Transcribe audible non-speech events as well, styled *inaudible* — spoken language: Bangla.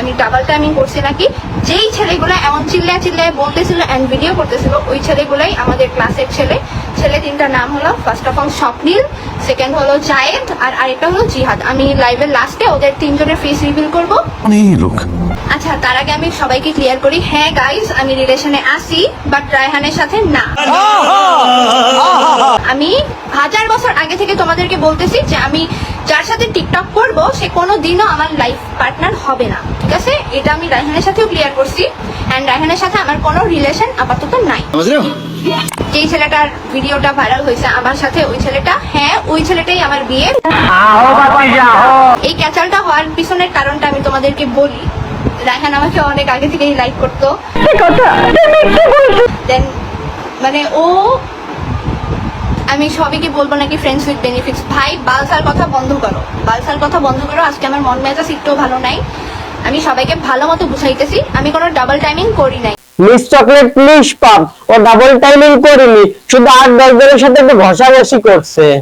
আমি ডাবল টাইমিং করছি নাকি? যেই ছেলেগুলো এমন চিল্লায় চিল্লায় বলতেছিল এন্ড ভিডিও করতেছিল ওই ছেলেগুলাই আমাদের ক্লাসের ছেলে। ছেলে তিনটার নাম হলো first of all Swapnil second হলো জায়েদ আর আরেকটা হলো জিহাদ। আমি লাইভের লাস্টে ওদের তিনজনের ফেস রিভিল করব। এই আচ্ছা তার আগে আমি সবাইকে ক্লিয়ার করি। হ্যাঁ গাইস আমি রিলেশনে আসি বাট রায়হানের সাথে না। আমি হাজার বছর আগে থেকে তোমাদেরকে বলতেছি যে আমি যার সাথে টিকটক করব সে কোনো দিনও আমার লাইফ পার্টনার হবে না ঠিক আছে? এটা আমি রায়হানের সাথেও ক্লিয়ার করছি অ্যান্ড রায়হানের সাথে আমার কোনো রিলেশন আপাতত নাই। যেই ছেলেটার ভিডিওটা ভাইরাল হয়েছে আমার সাথে ওই ছেলেটা হ্যাঁ ওই ছেলেটাই আমার বিয়ের। এই ক্যাচালটা হওয়ার পিছনের কারণটা আমি তোমাদেরকে বলি রায়হান আমাকে অনেক আগে থেকেই লাইক করতো। দেন মানে ও আমি সবাইকে বলব নাকি ফ্রেন্ডস উইথ বেনিফিটস ভাই বালসার কথা বন্ধ করো। বালসার কথা বন্ধ করো আজকে আমার মন মেজাজ একটু ভালো নাই। আমি সবাইকে ভালো মতো বুঝাইতেছি। আমি কোনো ডাবল টাইমিং করি নাই। মিস চকলেট প্লিজ পাপ ও ডাবল টাইমিং করিনি। শুধু আট দশ জনের সাথে একটু ঘষাঘষি করছে। *laughs*